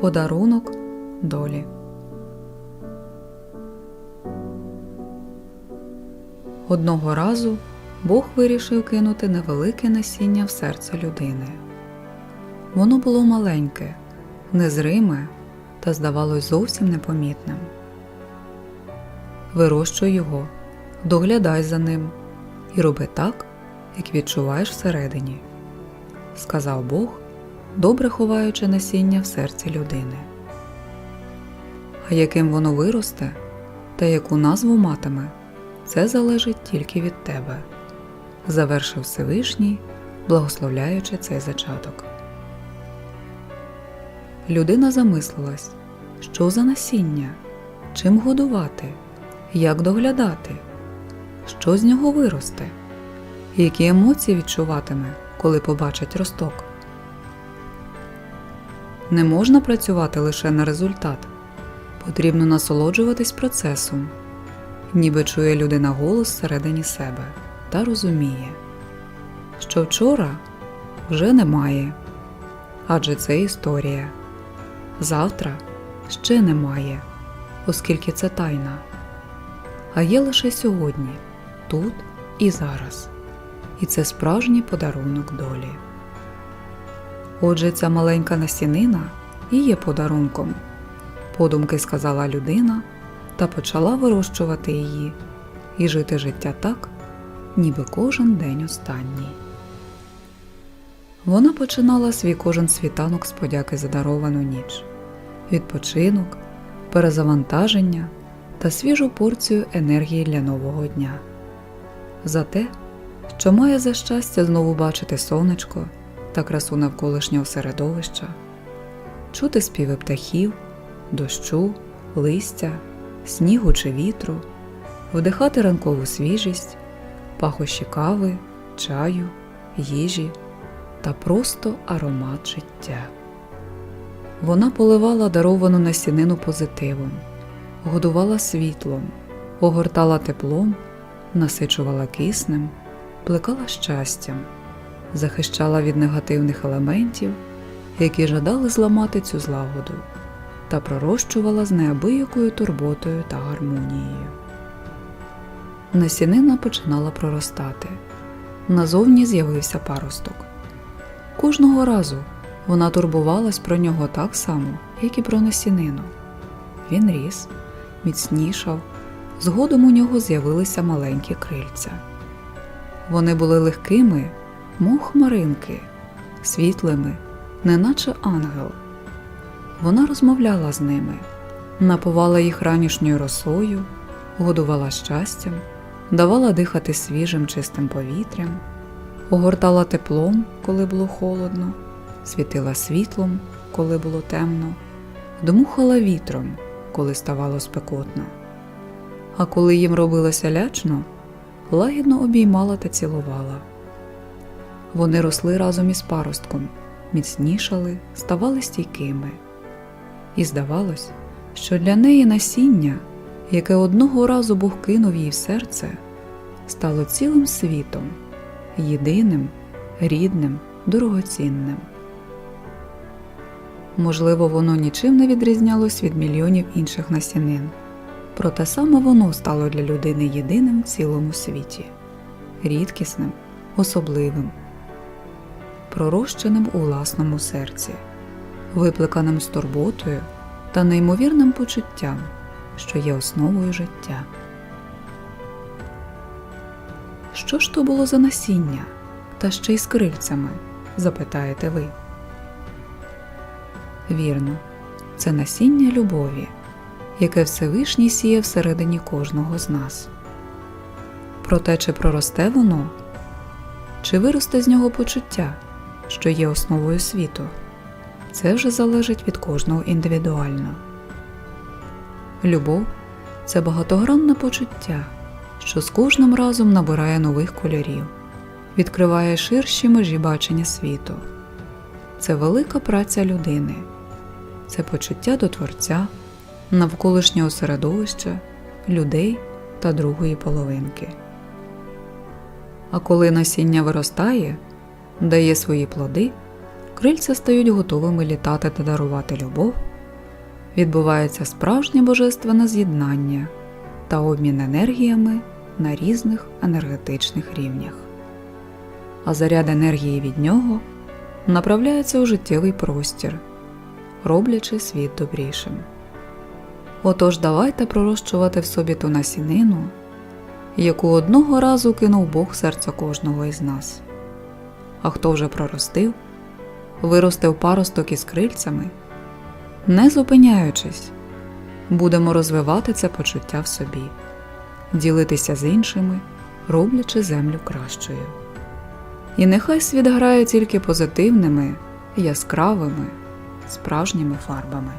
Подарунок долі. Одного разу Бог вирішив кинути невелике насіння в серце людини. Воно було маленьке, незриме та здавалось зовсім непомітним. Вирощуй його, доглядай за ним і роби так, як відчуваєш всередині, сказав Бог, добре ховаючи насіння в серці людини. А яким воно виросте та яку назву матиме, це залежить тільки від тебе, завершив Всевишній, благословляючи цей зачаток. Людина замислилась, що за насіння, чим годувати, як доглядати, що з нього виросте, які емоції відчуватиме, коли побачить росток. Не можна працювати лише на результат, потрібно насолоджуватись процесом, ніби чує людина голос всередині себе та розуміє, що вчора вже немає, адже це історія. Завтра ще немає, оскільки це тайна, а є лише сьогодні, тут і зараз. І це справжній подарунок долі. Отже, ця маленька насінина і є подарунком, подумки сказала людина та почала вирощувати її і жити життя так, ніби кожен день останній. Вона починала свій кожен світанок з подяки за даровану ніч, відпочинок, перезавантаження та свіжу порцію енергії для нового дня. За те, що має за щастя знову бачити сонечко та красу навколишнього середовища, чути співи птахів, дощу, листя, снігу чи вітру, вдихати ранкову свіжість, пахощі кави, чаю, їжі та просто аромат життя. Вона поливала даровану насінину позитивом, годувала світлом, огортала теплом, насичувала киснем, плекала щастям, захищала від негативних елементів, які жадали зламати цю злагоду, та пророщувала з неабиякою турботою та гармонією. Насінина починала проростати. Назовні з'явився паросток. Кожного разу вона турбувалась про нього так само, як і про насінину. Він ріс, міцнішав, згодом у нього з'явилися маленькі крильця. Вони були легкими, мов хмаринки, світлими, неначе ангел. Вона розмовляла з ними, напувала їх ранішньою росою, годувала щастям, давала дихати свіжим чистим повітрям, огортала теплом, коли було холодно, світила світлом, коли було темно, дмухала вітром, коли ставало спекотно. А коли їм робилося лячно, лагідно обіймала та цілувала. Вони росли разом із паростком, міцнішали, ставали стійкими. І здавалось, що для неї насіння, яке одного разу Бог кинув їй в серце, стало цілим світом, єдиним, рідним, дорогоцінним. Можливо, воно нічим не відрізнялось від мільйонів інших насінин, проте саме воно стало для людини єдиним в цілому світі, рідкісним, особливим, пророщеним у власному серці, виплеканим з турботою та неймовірним почуттям, що є основою життя. Що ж то було за насіння, та ще й з крильцями, запитаєте ви. Вірно, це насіння любові, яке Всевишній сіє всередині кожного з нас. Проте, чи проросте воно, чи виросте з нього почуття, що є основою світу, це вже залежить від кожного індивідуально. Любов це багатогранне почуття, що з кожним разом набирає нових кольорів, відкриває ширші межі бачення світу. Це велика праця людини, це почуття до Творця, навколишнього середовища, людей та другої половинки. А коли насіння виростає, дає свої плоди, крильця стають готовими літати та дарувати любов відбувається справжнє божественне з'єднання та обмін енергіями на різних енергетичних рівнях. А заряд енергії від нього направляється у життєвий простір, роблячи світ добрішим. Отож, давайте пророщувати в собі ту насінину, яку одного разу кинув Бог серце кожного із нас. А хто вже проростив, виростив паросток із крильцями, не зупиняючись, будемо розвивати це почуття в собі, ділитися з іншими, роблячи землю кращою. І нехай світ грає тільки позитивними, яскравими, справжніми фарбами.